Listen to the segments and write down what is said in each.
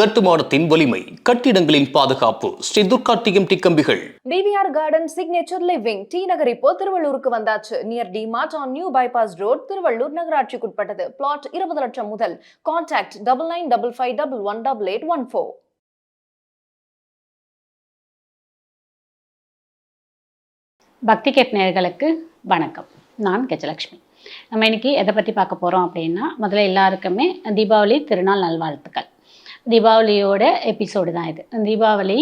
கட்டுமானத்தின் வலிமை கட்டிடங்களின் பாதுகாப்பு ஸ்ரீ துர்கா டிஎம்டி கம்பிகள். TVR garden signature living T Nagar இப்போ திருவள்ளூருக்கு வந்தாச்சு. Near DMart on new bypass road Tiruvallur நகராட்சிக்குட்பட்டது. Plot இருபது லட்சம் முதல். Contact double nine double five double one double eight one four பக்தி நேயர்களுக்கு வணக்கம். நான் கஜலக்ஷ்மி நம்ம இன்னைக்கு எதை பற்றி பார்க்க போகிறோம் அப்படின்னா முதல்ல எல்லாருக்குமே தீபாவளி திருநாள் நல்வாழ்த்துக்கள். தீபாவளியோட எபிசோடு தான் இது. தீபாவளி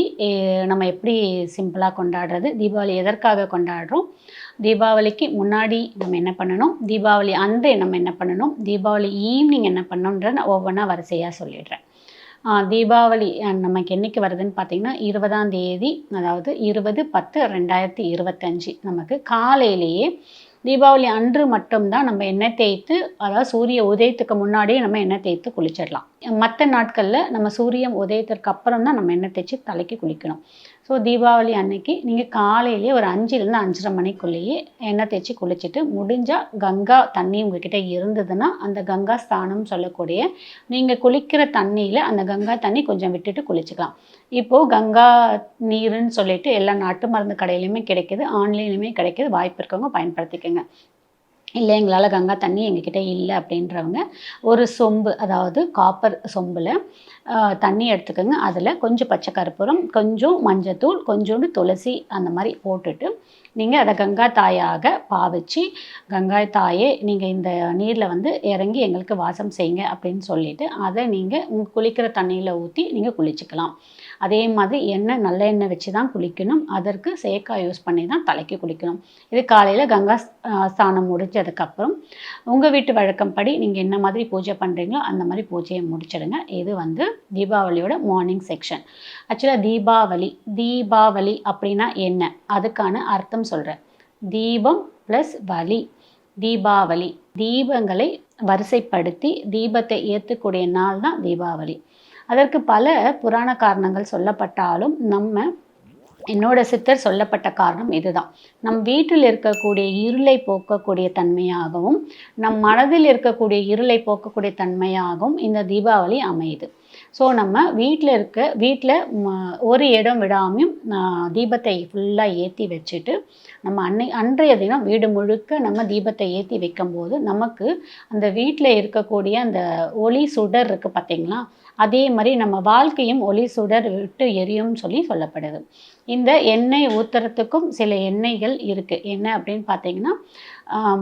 நம்ம எப்படி சிம்பிளாக கொண்டாடுறது? தீபாவளி எதற்காக கொண்டாடுறோம்? தீபாவளிக்கு முன்னாடி நம்ம என்ன பண்ணணும்? தீபாவளி அன்று நம்ம என்ன பண்ணணும்? தீபாவளி ஈவினிங் என்ன பண்ணணுன்ற நான் ஒவ்வொன்றா வரிசையாக சொல்லிடுறேன். தீபாவளி நமக்கு என்னைக்கு வருதுன்னு பார்த்தீங்கன்னா இருபதாம் தேதி அதாவது இருபது பத்து ரெண்டாயிரத்தி இருபத்தஞ்சி. நமக்கு காலையிலேயே தீபாவளி அன்று மட்டும்தான் நம்ம எண்ணெய் தேய்த்து அதாவது சூரிய உதயத்துக்கு முன்னாடியே நம்ம எண்ணெய் தேய்த்து குளிச்சிடலாம். மற்ற நாட்களில் நம்ம சூரியன் உதயத்திற்கு அப்புறம் தான் நம்ம எண்ணெய் தேய்ச்சி தலைக்கு குளிக்கணும். ஸோ தீபாவளி அன்னைக்கு நீங்கள் காலையிலேயே ஒரு அஞ்சுலேருந்து அஞ்சரை மணிக்குள்ளேயே எண்ணெய் தேய்ச்சி குளிச்சுட்டு முடிஞ்சால் கங்கா தண்ணி உங்ககிட்ட இருந்ததுன்னா அந்த கங்கா ஸ்தானம் சொல்லக்கூடிய நீங்கள் குளிக்கிற தண்ணியில் அந்த கங்கா தண்ணி கொஞ்சம் விட்டுட்டு குளிச்சுக்கலாம். இப்போது கங்கா நீருன்னு சொல்லிட்டு எல்லா நாட்டு மருந்து கடையிலையுமே கிடைக்குது ஆன்லைன்லையுமே கிடைக்கிது வாய்ப்பு இருக்கவங்க பயன்படுத்திக்கோங்க. இல்லை எங்களால் கங்கா தண்ணி எங்ககிட்ட இல்லை அப்படின்றவங்க ஒரு சொம்பு அதாவது காப்பர் சொம்பில் தண்ணி எடுத்துக்கோங்க. அதில் கொஞ்சம் பச்சை கருப்பூரம் கொஞ்சம் மஞ்சத்தூள் கொஞ்சோண்டு துளசி அந்த மாதிரி போட்டுட்டு நீங்கள் அதை கங்கா தாயாக பாவிச்சு கங்காய் தாயே நீங்கள் இந்த நீரில் வந்து இறங்கி எங்களுக்கு வாசம் செய்யுங்க அப்படின்னு சொல்லிவிட்டு அதை நீங்கள் உங்கள் குளிக்கிற தண்ணியில் ஊற்றி நீங்கள் குளிச்சுக்கலாம். அதே மாதிரி எண்ணெய் நல்ல எண்ணெய் வச்சு தான் குளிக்கணும். அதற்கு சேக்காய் யூஸ் பண்ணி தான் தலைக்கு குளிக்கணும். இது காலையில் கங்கா ஸ்தானம் முடிஞ்சதுக்கப்புறம் உங்கள் வீட்டு வழக்கம்படி நீங்கள் என்ன மாதிரி பூஜை பண்ணுறீங்களோ அந்த மாதிரி பூஜையை முடிச்சிடுங்க. இது வந்து தீபாவளியோட மார்னிங் செக்ஷன் ஆக்சுவலாக தீபாவளி தீபாவளி அப்படின்னா என்ன? அதுக்கான அர்த்தம் சொல்கிறேன் தீபம் ப்ளஸ் வலி. தீபாவளி தீபங்களை வரிசைப்படுத்தி தீபத்தை ஏற்றக்கூடிய நாள் தான் தீபாவளி. அதற்கு பல புராண காரணங்கள் சொல்லப்பட்டாலும் நம்ம என்னோட சித்தர் சொல்லப்பட்ட காரணம் இதுதான். நம் வீட்டில் இருக்கக்கூடிய இருளை போக்கக்கூடிய தன்மையாகவும் நம் மனதில் இருக்கக்கூடிய இருளை போக்கக்கூடிய தன்மையாகவும் இந்த தீபாவளி அமையுது. ஸோ நம்ம வீட்டில் இருக்க வீட்டில் ஒரு இடம் விடாமையும் தீபத்தை ஃபுல்லாக ஏற்றி வச்சுட்டு நம்ம அன்னை அன்றைய தினம் வீடு முழுக்க நம்ம தீபத்தை ஏற்றி வைக்கும்போது நமக்கு அந்த வீட்டில் இருக்கக்கூடிய அந்த ஒளி சுடர் இருக்குது பார்த்தீங்களா அதே மாதிரி நம்ம வாழ்க்கையும் ஒளி சுடர் விட்டு எரியும்னு சொல்லி சொல்லப்படுது. இந்த எண்ணெய் ஊத்துறதுக்கும் சில எண்ணெய்கள் இருக்குது என்ன அப்படின்னு பார்த்தீங்கன்னா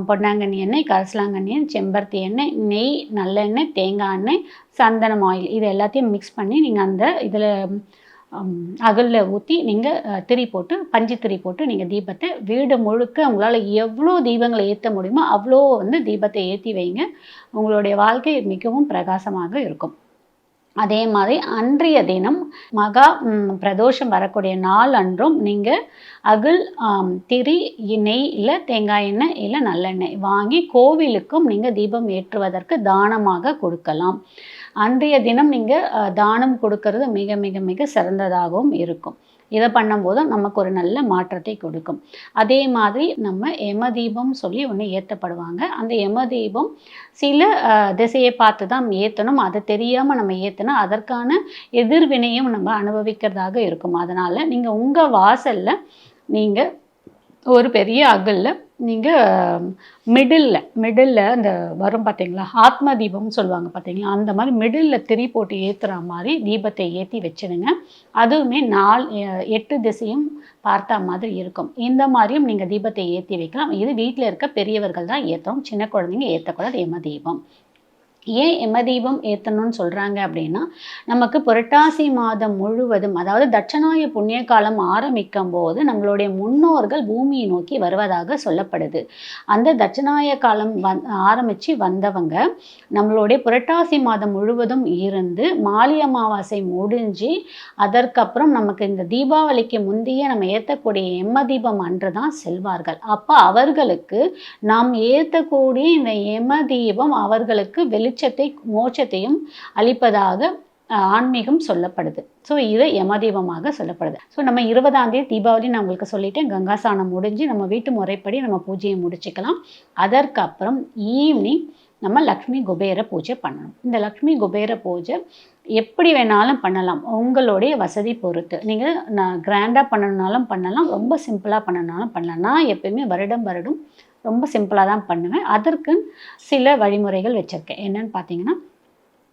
பொன்னாங்கண்ணி எண்ணெய் கரிசலாங்கண்ணி எண்ணெய் செம்பருத்தி எண்ணெய் நெய் நல்லெண்ணெய் தேங்காய் எண்ணெய் சந்தனம் ஆயில் இது எல்லாத்தையும் மிக்ஸ் பண்ணி நீங்கள் அந்த இதில் அகலில் ஊற்றி நீங்கள் திரி போட்டு பஞ்சு திரி போட்டு நீங்கள் தீபத்தை வீடு முழுக்க உங்களால் எவ்வளோ தீபங்களை ஏற்ற முடியுமோ அவ்வளோ வந்து தீபத்தை ஏற்றி வைங்க. உங்களுடைய வாழ்க்கை மிகவும் பிரகாசமாக இருக்கும். அதே மாதிரி அன்றைய தினம் மகா பிரதோஷம் வரக்கூடிய நாள் அன்றும் நீங்கள் அகில் திரி நெய் இல்லை தேங்காய் எண்ணெய் இல்லை நல்லெண்ணெய் வாங்கி கோவிலுக்கும் நீங்கள் தீபம் ஏற்றுவதற்கு தானமாக கொடுக்கலாம். அன்றைய தினம் நீங்கள் தானம் கொடுக்கறது மிக மிக மிக சிறந்ததாகவும் இருக்கும். இதை பண்ணும்போது நமக்கு ஒரு நல்ல மாற்றத்தை கொடுக்கும். அதே மாதிரி நம்ம எமதீபம் சொல்லி ஒன்று ஏற்றப்படுவாங்க அந்த எமதீபம் சில திசையை பார்த்து தான் ஏற்றணும் அதை தெரியாமல் நம்ம ஏற்றினா அதற்கான எதிர்வினையும் நம்ம அனுபவிக்கிறதாக இருக்கும். அதனால் நீங்கள் உங்கள் வாசலில் நீங்கள் ஒரு பெரிய அகலில் நீங்கள் மிடில் மிடில் அந்த வரும் பார்த்தீங்களா ஆத்ம தீபம்னு சொல்லுவாங்க பார்த்தீங்களா அந்த மாதிரி மிடில் திரி போட்டு ஏற்றுற மாதிரி தீபத்தை ஏற்றி வச்சிடுங்க. அதுவுமே நாள் எட்டு திசையும் பார்த்தா மாதிரி இருக்கும். இந்த மாதிரியும் நீங்கள் தீபத்தை ஏற்றி வைக்கலாம். இது வீட்டில் இருக்க பெரியவர்கள் தான் ஏற்றணும் சின்ன குழந்தைங்க ஏற்றக்கூடாது எம தீபம். ஏன் எமதீபம் ஏற்றணும்னு சொல்கிறாங்க அப்படின்னா நமக்கு புரட்டாசி மாதம் முழுவதும் அதாவது தட்சநாய புண்ணிய காலம் ஆரம்பிக்கும் போது நம்மளுடைய முன்னோர்கள் பூமியை நோக்கி வருவதாக சொல்லப்படுது. அந்த தட்சணாய காலம் வந் ஆரம்பித்து வந்தவங்க நம்மளுடைய புரட்டாசி மாதம் முழுவதும் இருந்து மாலி அமாவாசை முடிஞ்சு அதற்கப்புறம் நமக்கு இந்த தீபாவளிக்கு முந்தைய நம்ம ஏற்றக்கூடிய எமதீபம் அன்று தான் செல்வார்கள். அப்போ அவர்களுக்கு நாம் ஏற்றக்கூடிய இந்த எம தீபம் அவர்களுக்கு வெளிச்சத்தை மோட்சத்தையும் அளிப்பதாக அஹ், ஆன்மீகம் சொல்லப்படுது. ஸோ இது யமதீபமாக சொல்லப்படுது. ஸோ நம்ம இருபதாம் தேதி தீபாவளி நான் உங்களுக்கு சொல்லிட்டேன். கங்காசானம் முடிஞ்சு நம்ம வீட்டு முறைப்படி நம்ம பூஜையை முடிச்சுக்கலாம். அதற்கப்புறம் ஈவினிங் நம்ம லக்ஷ்மி குபேர பூஜை பண்ணணும். இந்த லக்ஷ்மி குபேர பூஜை எப்படி வேணாலும் பண்ணலாம். உங்களுடைய வசதி பொறுத்து. நீங்கள் நான் கிராண்டாக பண்ணணுனாலும் பண்ணலாம். ரொம்ப சிம்பிளாக பண்ணணுனாலும் பண்ணலாம். நான் எப்பயுமே வருடம் வருடம் ரொம்ப சிம்பிளாக தான் பண்ணுவேன். அதற்கு சில வழிமுறைகள் வச்சுருக்கேன். என்னன்னு பார்த்தீங்கன்னா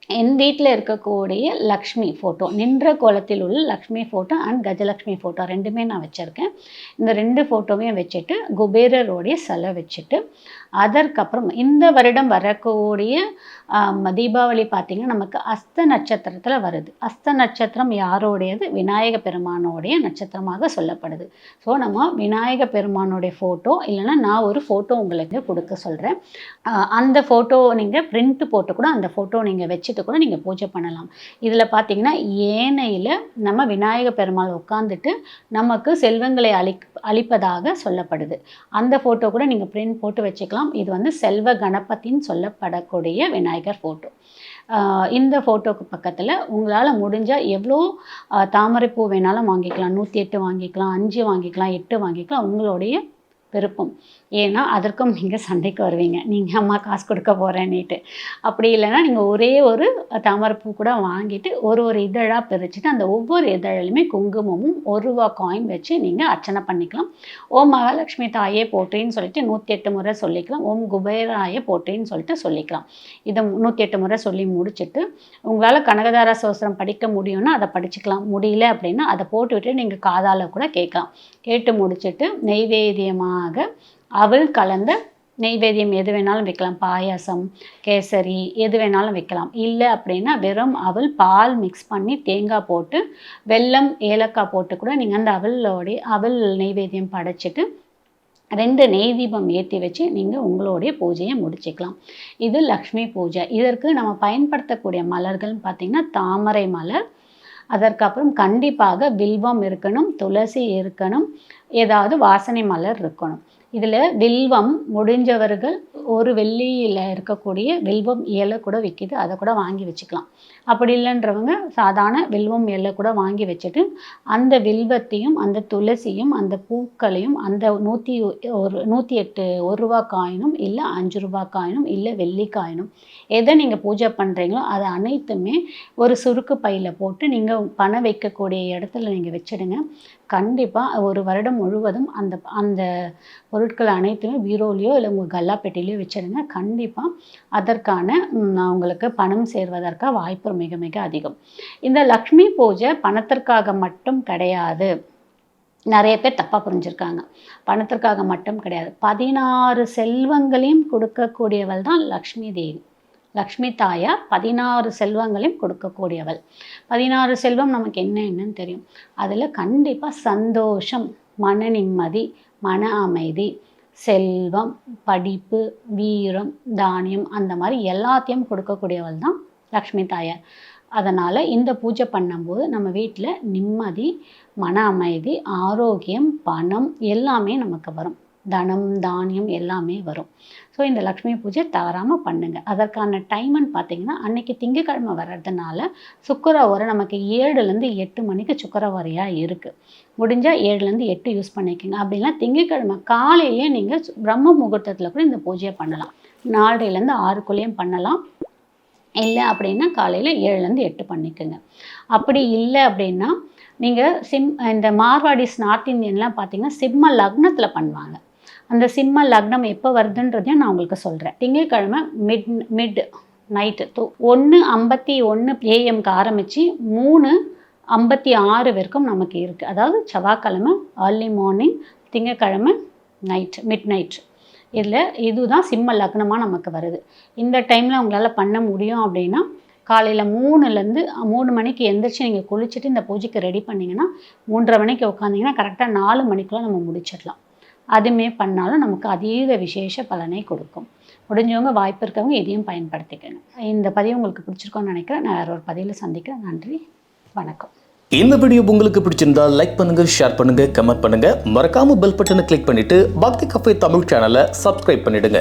என் வீட்டில் இருக்கக்கூடிய லக்ஷ்மி ஃபோட்டோ நின்ற கோலத்தில் உள்ள Lakshmi photo and Gajalakshmi photo ரெண்டுமே நான் வச்சுருக்கேன். இந்த ரெண்டு ஃபோட்டோவையும் வச்சுட்டு குபேரருடைய சிலை வச்சுட்டு அதற்கப்புறம் இந்த வருடம் வரக்கூடிய தீபாவளி பார்த்திங்கன்னா நமக்கு அஸ்த நட்சத்திரத்தில் வருது. அஸ்த நட்சத்திரம் யாரோடையது? விநாயக பெருமானோடைய நட்சத்திரமாக சொல்லப்படுது. ஸோ நம்ம விநாயக பெருமானோடைய ஃபோட்டோ இல்லைன்னா நான் ஒரு ஃபோட்டோ உங்களுக்கு கொடுக்க சொல்கிறேன் அந்த ஃபோட்டோ நீங்கள் பிரிண்ட் போட்டு கூட அந்த ஃபோட்டோ நீங்கள் வச்சு வச்சுட்டு கூட நீங்கள் பூஜை பண்ணலாம். இதில் பார்த்தீங்கன்னா ஏனையில் நம்ம விநாயக பெருமாள் உட்காந்துட்டு நமக்கு செல்வங்களை அளி அளிப்பதாக சொல்லப்படுது. அந்த ஃபோட்டோ கூட நீங்கள் பிரிண்ட் போட்டு வச்சுக்கலாம். இது வந்து செல்வ கணபதின்னு சொல்லப்படக்கூடிய விநாயகர் ஃபோட்டோ இந்த ஃபோட்டோக்கு பக்கத்தில் உங்களால் முடிஞ்சால் எவ்வளோ தாமரைப்பூ வேணாலும் வாங்கிக்கலாம். நூற்றி எட்டு வாங்கிக்கலாம் அஞ்சு வாங்கிக்கலாம் எட்டு வாங்கிக்கலாம். உங்களுடைய விருப்பம். ஏன்னா அதற்கும் நீங்கள் சண்டைக்கு வருவீங்க. நீங்கள் அம்மா காசு கொடுக்க போகிறேன்னுட்டு அப்படி இல்லைன்னா நீங்கள் ஒரே ஒரு தாமரைப்பூ கூட வாங்கிட்டு ஒரு ஒரு இதழாக பிரிச்சுட்டு அந்த ஒவ்வொரு இதழிலுமே குங்குமமும் ஒரு ரூபா காயின் வச்சு நீங்கள் அர்ச்சனை பண்ணிக்கலாம். ஓம் மகாலட்சுமி தாயே போற்றின்னு சொல்லிட்டு நூற்றி எட்டு முறை சொல்லிக்கலாம். ஓம் குபேராய போற்றின்னு சொல்லிட்டு சொல்லிக்கலாம். இதை நூற்றி எட்டு முறை சொல்லி முடிச்சுட்டு உங்களால் கனகதார சோசரம் படிக்க முடியும்னா அதை படிச்சுக்கலாம். முடியல அப்படின்னா அதை போட்டு விட்டு நீங்கள் காதால் கூட கேட்கலாம். கேட்டு முடிச்சுட்டு நெய்வேத்தியமாக அவல் கலந்த நெய்வேத்தியம் எது வேணாலும் வைக்கலாம். பாயாசம் கேசரி எது வேணாலும் வைக்கலாம். இல்லை அப்படின்னா வெறும் அவள் பால் மிக்ஸ் பண்ணி தேங்காய் போட்டு வெல்லம் ஏலக்காய் போட்டு கூட நீங்கள் அந்த அவளோடைய அவள் நெய்வேத்தியம் படைச்சிட்டு ரெண்டு நெய் தீபம் ஏற்றி வச்சு நீங்கள் உங்களுடைய பூஜையை முடிச்சுக்கலாம். இது லக்ஷ்மி பூஜை. இதற்கு நம்ம பயன்படுத்தக்கூடிய மலர்கள்னு பார்த்திங்கன்னா தாமரை மலர் அதற்கப்புறம் கண்டிப்பாக வில்வம் இருக்கணும் துளசி இருக்கணும் ஏதாவது வாசனை மலர் இருக்கணும். இதில் வில்வம் முடிஞ்சவர்கள் ஒரு வெள்ளியில் இருக்கக்கூடிய வில்வம் இலை கூட விற்கிது அதை கூட வாங்கி வச்சுக்கலாம். அப்படி இல்லைன்றவங்க சாதாரண வில்வம் இலை கூட வாங்கி வச்சுட்டு அந்த வில்வத்தையும் அந்த துளசியும் அந்த பூக்களையும் அந்த நூற்றி ஒரு நூற்றி எட்டு ஒரு ரூபா காயினும் இல்லை அஞ்சு ரூபா காயினும் இல்லை வெள்ளி காயினும் எதை நீங்கள் பூஜை பண்ணுறீங்களோ அதை அனைத்துமே ஒரு சுருக்கு பையில் போட்டு நீங்கள் பணம் வைக்கக்கூடிய இடத்துல நீங்கள் வச்சிடுங்க. கண்டிப்பாக ஒரு வருடம் முழுவதும் அந்த அந்த பொருட்கள் அனைத்துமே பீரோலையோ இல்லை உங்கள் கல்லாப்பெட்டிலையோ வச்சுருங்க. கண்டிப்பாக அதற்கான ம், உங்களுக்கு பணம் சேர்வதற்காக வாய்ப்பு மிக மிக அதிகம். இந்த லக்ஷ்மி பூஜை பணத்திற்காக மட்டும் கிடையாது. நிறைய பேர் தப்பாக புரிஞ்சிருக்காங்க. பணத்திற்காக மட்டும் கிடையாது. பதினாறு செல்வங்களையும் கொடுக்கக்கூடியவள் தான் லக்ஷ்மி தேவி. லக்ஷ்மி தாயார் பதினாறு செல்வங்களையும் கொடுக்கக்கூடியவள். பதினாறு செல்வம் நமக்கு என்ன என்னன்னு தெரியும். அதில் கண்டிப்பாக சந்தோஷம் மன நிம்மதி மன அமைதி செல்வம் படிப்பு வீரம் தானியம் அந்த மாதிரி எல்லாத்தையும் கொடுக்கக்கூடியவள் தான் லக்ஷ்மி தாயார் அதனால் இந்த பூஜை பண்ணும்போது நம்ம வீட்டில் நிம்மதி மன அமைதி ஆரோக்கியம் பணம் எல்லாமே நமக்கு வரும். தனம் தானியம் எல்லாமே வரும். ஸோ இந்த லக்ஷ்மி பூஜை தவறாமல் பண்ணுங்கள் அதற்கான டைம்னு பார்த்தீங்கன்னா அன்னைக்கு திங்கக்கிழமை வர்றதுனால சுக்கரவரை நமக்கு ஏழுலேருந்து எட்டு மணிக்கு சுக்கரவரையாக இருக்குது முடிஞ்சால் ஏழுலேருந்து எட்டு யூஸ் பண்ணிக்கோங்க. அப்படின்னா திங்கக்கிழமை காலையிலேயே நீங்கள் பிரம்ம முகூர்த்தத்தில் கூட இந்த பூஜையை பண்ணலாம். நாலரைலேருந்து ஆறுக்குள்ளேயும் பண்ணலாம். இல்லை அப்படின்னா காலையில் ஏழுலேருந்து எட்டு பண்ணிக்கோங்க. அப்படி இல்லை அப்படின்னா நீங்கள் சிம் இந்த மார்வாடிஸ் நார்த் இந்தியன்லாம் பார்த்தீங்கன்னா சிம்ம லக்னத்தில் பண்ணுவாங்க. அந்த சிம்ம லக்னம் எப்போ வருதுன்றதையும் நான் உங்களுக்கு சொல்கிறேன் திங்கட்கிழமை மிட் மிட் நைட்டு தூ. ஒன்று ஐம்பத்தி ஒன்று ஏஎம்க்கு ஆரம்பித்து மூணு ஐம்பத்தி ஆறு வரைக்கும் நமக்கு இருக்குது அதாவது செவ்வாய்க்கிழமை ஏர்லி மார்னிங் திங்கக்கிழமை நைட் மிட் நைட் இதில் இதுதான் சிம்ம லக்னமாக நமக்கு வருது. இந்த டைமில் உங்களால் பண்ண முடியும் அப்படின்னா காலையில் மூணுலேருந்து மூணு மணிக்கு எந்திரிச்சு நீங்கள் குளிச்சுட்டு இந்த பூஜைக்கு ரெடி பண்ணிங்கன்னா மூன்றரை மணிக்கு உட்காந்திங்கன்னா கரெக்டாக நாலு மணிக்குள்ளே நம்ம முடிச்சிடலாம். அதுமே பண்ணாலும் நமக்கு அதீத விசேஷ பலனை கொடுக்கும். முடிஞ்சவங்க வாய்ப்பு இருக்கவங்க இதையும் பயன்படுத்திக்கங்க இந்த பதிவு உங்களுக்கு பிடிச்சிருக்கோன்னு நினைக்கிறேன். நான் வேற ஒரு பதிவில் சந்திக்கிறேன். நன்றி. வணக்கம். இந்த வீடியோ உங்களுக்கு பிடிச்சிருந்தா லைக் பண்ணுங்க ஷேர் பண்ணுங்க கமெண்ட் பண்ணுங்க. மறக்காம பெல் பட்டனை கிளிக் பண்ணிட்டு பக்தி கஃபே தமிழ் சேனலை சப்ஸ்கிரைப் பண்ணிடுங்க.